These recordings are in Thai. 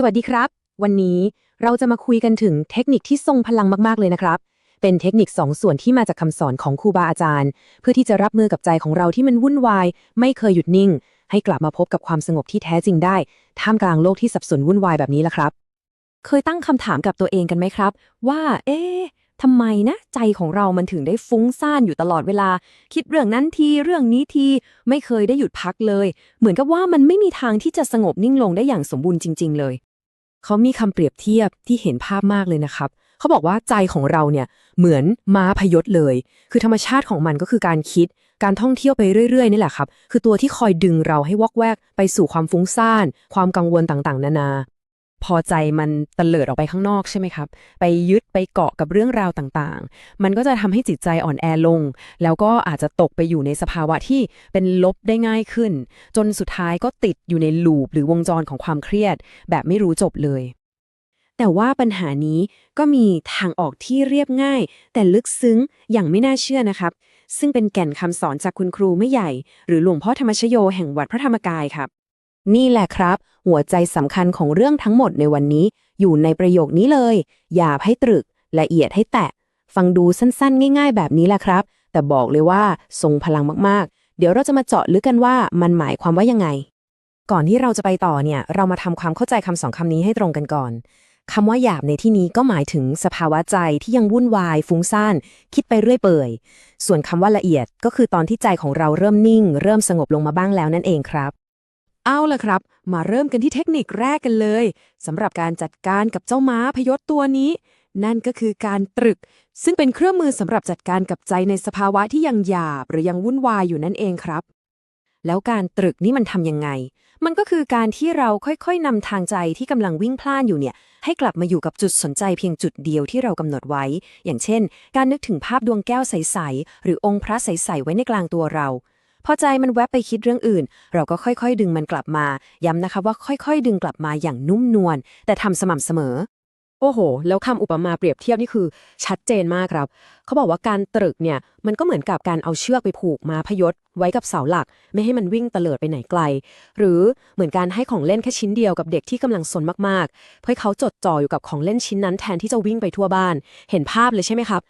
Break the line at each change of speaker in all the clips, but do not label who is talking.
สวัสดีครับ วันนี้เราจะมาคุยกันถึงเทคนิคที่ทรงพลังมากๆเลยนะครับ เป็นเทคนิคสองส่วนที่มาจากคำสอนของครูบาอาจารย์ เพื่อที่จะรับมือกับใจของเราที่มันวุ่นวาย ไม่เคยหยุดนิ่ง ให้กลับมาพบกับความสงบที่แท้จริงได้ ท่ามกลางโลกที่สับสนวุ่นวายแบบนี้ละครับ
เคยตั้งคำถามกับตัวเองกันไหมครับ ว่า เอ๊ะทำไมนะ ใจของเรามันถึงได้ฟุ้งซ่านอยู่ตลอดเวลา คิดเรื่องนั้นทีเรื่องนี้ทีไม่เคยได้หยุดพักเลย เหมือนกับว่ามันไม่มีทางที่จะสงบนิ่งลงได้อย่างสมบูรณ์จริง ๆ เลย
เขามีคำเปรียบเทียบที่เห็นภาพมากเลยนะครับ เขาบอกว่าใจของเราเนี่ยเหมือนม้าพยศเลย คือธรรมชาติของมันก็คือการคิด การท่องเที่ยวไปเรื่อยๆนี่แหละครับ คือตัวที่คอยดึงเราให้วอกแวก ไปสู่ความฟุ้งซ่าน ความกังวลต่างๆ นานา พอใจมันตะเลิดออกไปข้างนอกใช่ไหมครับ ไปยึดไปเกาะกับเรื่องราวต่างๆ มันก็จะทำให้จิตใจอ่อนแอลง แล้วก็อาจจะตกไปอยู่ในสภาวะที่เป็นลบได้ง่ายขึ้น จนสุดท้ายก็ติดอยู่ในลูปหรือวงจรของความเครียด แบบไม่รู้จบเลย แต่ว่าปัญหานี้ก็มีทางออกที่เรียบง่าย แต่ลึกซึ้งอย่างไม่น่าเชื่อนะครับ ซึ่งเป็นแก่นคำสอนจากคุณครูไม่ใหญ่ หรือหลวงพ่อธรรมชโยแห่งวัดพระธรรมกายครับนี่แหละครับ หัวใจสำคัญของเรื่องทั้งหมดในวันนี้ อยู่ในประโยคนี้เลยอย่าให้ตรึก ละเอียดให้แตะ ฟังดูสั้นๆ ง่าย ๆ แบบนี้แหละครับ แต่บอกเลยว่าทรงพลังมากๆ เดี๋ยวเราจะมาเจาะลึกกันว่ามันหมายความว่ายังไง ก่อนที่เราจะไปต่อเนี่ย เรามาทำความเข้าใจคำสองคำนี้ให้ตรงกันก่อนคำว่าหยาบในที่นี้ก็หมายถึงสภาวะใจที่ยังวุ่นวาย ฟุ้งซ่าน คิดไปเรื่อยเปื่อย ส่วนคำว่าละเอียดก็คือตอนที่ใจของเราเริ่มนิ่ง เริ่มสงบลงมาบ้างแล้วนั่นเองครับ เอาละครับ มาเริ่มกันที่เทคนิคแรกกันเลยสำหรับการจัดการกับเจ้าม้าพยศตัวนี้ นั่นก็คือการตรึก ซึ่งเป็นเครื่องมือสำหรับจัดการกับใจในสภาวะที่ยังหยาบหรือยังวุ่นวายอยู่นั่นเองครับ แล้วการตรึกนี่มันทำยังไง มันก็คือการที่เราค่อยๆนำทางใจที่กำลังวิ่งพล่านอยู่เนี่ย ให้กลับมาอยู่กับจุดสนใจเพียงจุดเดียวที่เรากำหนดไว้ อย่างเช่น การนึกถึงภาพดวงแก้วใสๆหรือองค์พระใสๆไว้ในกลางตัวเรา พอใจมันแวบไปคิดเรื่องอื่น เราก็ค่อยๆ ดึงมันกลับมา ย้ำนะคะว่าค่อยๆ ดึงกลับมาอย่างนุ่มนวลแต่ทำสม่ำเสมอ โอ้โห แล้วคำอุปมาเปรียบเทียบนี่คือชัดเจนมากครับ เขาบอกว่าการตรึกเนี่ยมันก็เหมือนกับการเอาเชือกไปผูกมาพยศไว้กับเสาหลัก ไม่ให้มันวิ่งเตลิดไปไหนไกล หรือเหมือนการให้ของเล่นแค่ชิ้นเดียวกับเด็กที่กำลังสนมากๆ เพื่อเขาจดจ่ออยู่กับของเล่นชิ้นนั้นแทนที่จะวิ่งไปทั่วบ้าน เห็นภาพเลยใช่ไหมครับ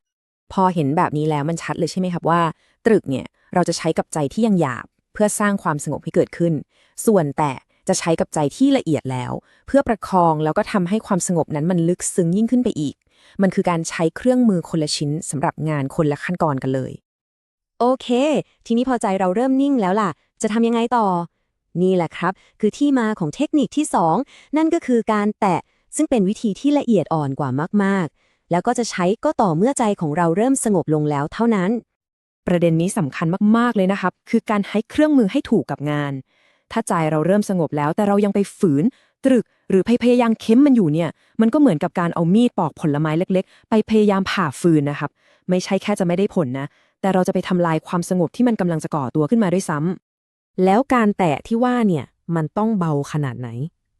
พอเห็นแบบนี้แล้วมันชัดเลยใช่ไหมครับว่า ตรึกเนี่ย เราจะใช้กับใจที่ยังหยาบ เพื่อสร้างความสงบให้เกิดขึ้น ส่วนแต่จะใช้กับใจที่ละเอียดแล้ว เพื่อประคองแล้วก็ทำให้ความสงบนั้นมันลึกซึ้งยิ่งขึ้นไปอีก มันคือการใช้เครื่องมือคนละชิ้นสำหรับงานคนละขั้นตอนกันเลย โอเค ทีนี้พอใจเราเริ่มนิ่งแล้วล่ะ จะทำยังไงต่อ นี่แหละครับ คือที่มาของเทคนิคที่ 2 นั่นก็คือการแตะซึ่งเป็นวิธีที่ละเอียดอ่อนกว่ามากๆ แล้วก็จะใช้ก็ต่อเมื่อใจของเราเริ่มสงบลงแล้วเท่านั้น ประเด็นนี้สำคัญมากๆเลยนะครับ คือการใช้เครื่องมือให้ถูกกับงาน ถ้าใจเราเริ่มสงบแล้วแต่เรายังไปฝืน ตรึกหรือพยายามเค้มมันอยู่เนี่ย มันก็เหมือนกับการเอามีดปอกผลไม้เล็ก ๆ ไปพยายามผ่าฟืนนะครับ ไม่ใช่แค่จะไม่ได้ผลนะ แต่เราจะไปทำลายความสงบที่มันกำลังจะก่อตัวขึ้นมาด้วยซ้ำแล้วการแตะที่ว่าเนี่ยมันต้องเบาขนาดไหน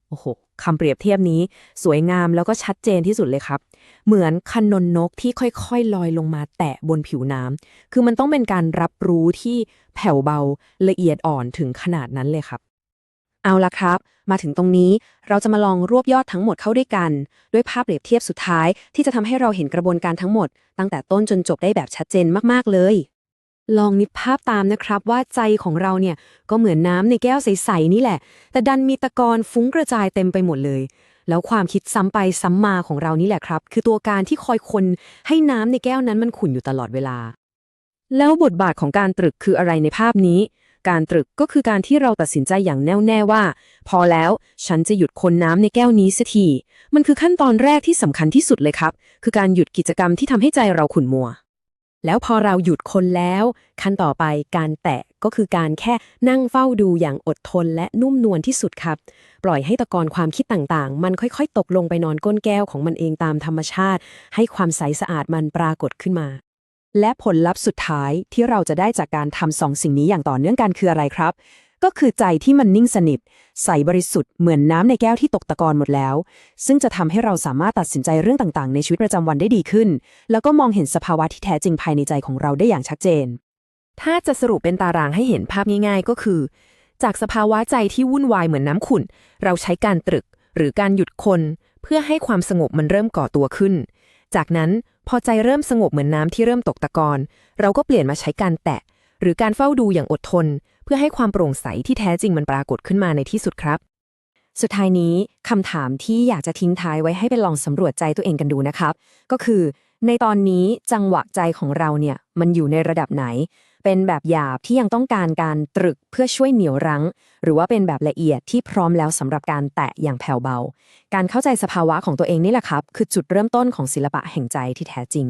โอ้โหคำเปรียบเทียบนี้สวยงามแล้วก็ชัดเจนที่สุดเลยครับ เหมือนคันนนนกที่ค่อยๆ ลอยลงมาแตะบนผิวน้ำคือมันต้องเป็นการรับรู้ที่แผ่วเบาละเอียดอ่อนถึงขนาดนั้นเลยครับ เอาละครับ มาถึงตรงนี้เราจะมาลองรวบยอดทั้งหมดเข้าด้วยกัน ด้วยภาพเปรียบเทียบสุดท้าย ที่จะทำให้เราเห็นกระบวนการทั้งหมด ตั้งแต่ต้นจนจบได้แบบชัดเจนมากๆเลย ลองนึกภาพตามนะครับว่าใจของเราเนี่ยก็เหมือนน้ำในแก้วใสๆนี่แหละ แต่ดันมีตะกอนฟุ้งกระจายเต็มไปหมดเลย แล้วความคิดซ้ำไปซ้ำมาของเรานี่แหละครับ คือตัวการที่คอยคนให้น้ำในแก้วนั้นมันขุ่นอยู่ตลอดเวลา แล้วบทบาทของการตรึกคืออะไรในภาพนี้ การตรึกก็คือการที่เราตัดสินใจอย่างแน่วแน่ว่า พอแล้วฉันจะหยุดคนน้ำในแก้วนี้สักทีมันคือขั้นตอนแรกที่สำคัญที่สุดเลยครับ คือการหยุดกิจกรรมที่ทำให้ใจเราขุ่นมัว แล้วพอเราหยุดคนแล้ว ขั้นต่อไปการแตะก็คือการแค่นั่งเฝ้าดูอย่างอดทนและนุ่มนวลที่สุดครับ ปล่อยให้ตะกอนความคิดต่างๆ มันค่อยๆ ตกลงไปนอนก้นแก้วของมันเองตามธรรมชาติ ให้ความใสสะอาดมันปรากฏขึ้นมา และผลลัพธ์สุดท้ายที่เราจะได้จากการทำสองสิ่งนี้อย่างต่อเนื่องกันคืออะไรครับ ก็คือใจที่มันนิ่งสนิท ใสบริสุทธิ์เหมือนน้ำในแก้วที่ตกตะกอนหมดแล้ว ซึ่งจะทำให้เราสามารถตัดสินใจเรื่องต่างๆ ในชีวิตประจำวันได้ดีขึ้น แล้วก็มองเห็นสภาวะที่แท้จริงภายในใจของเราได้อย่างชัดเจน ถ้าจะสรุปเป็นตารางให้เห็นภาพง่ายๆ ก็คือ จากสภาวะใจที่วุ่นวายเหมือนน้ำขุ่น เราใช้การตรึก หรือการหยุดคน เพื่อให้ความสงบมันเริ่มก่อตัวขึ้น จากนั้นพอใจเริ่มสงบเหมือนน้ำที่เริ่มตกตะกอน เราก็เปลี่ยนมาใช้การแตะ หรือการเฝ้าดูอย่างอดทน พื่อให้ความโปร่งใสที่แท้จริงมันปรากฏขึ้นมาในที่สุดครับ
สุดท้ายนี้คำถามที่อยากจะทิ้งท้ายไว้ให้ไปลองสำรวจใจตัวเองกันดูนะครับ ก็คือ ในตอนนี้จังหวะใจของเราเนี่ยมันอยู่ในระดับไหน เป็นแบบหยาบที่ยังต้องการการตรึกเพื่อช่วยเหนียวรั้ง หรือว่าเป็นแบบละเอียดที่พร้อมแล้วสำหรับการแตะอย่างแผ่วเบา การเข้าใจสภาวะของตัวเองนี่แหละครับ คือจุดเริ่มต้นของศิลปะแห่งใจที่แท้จริง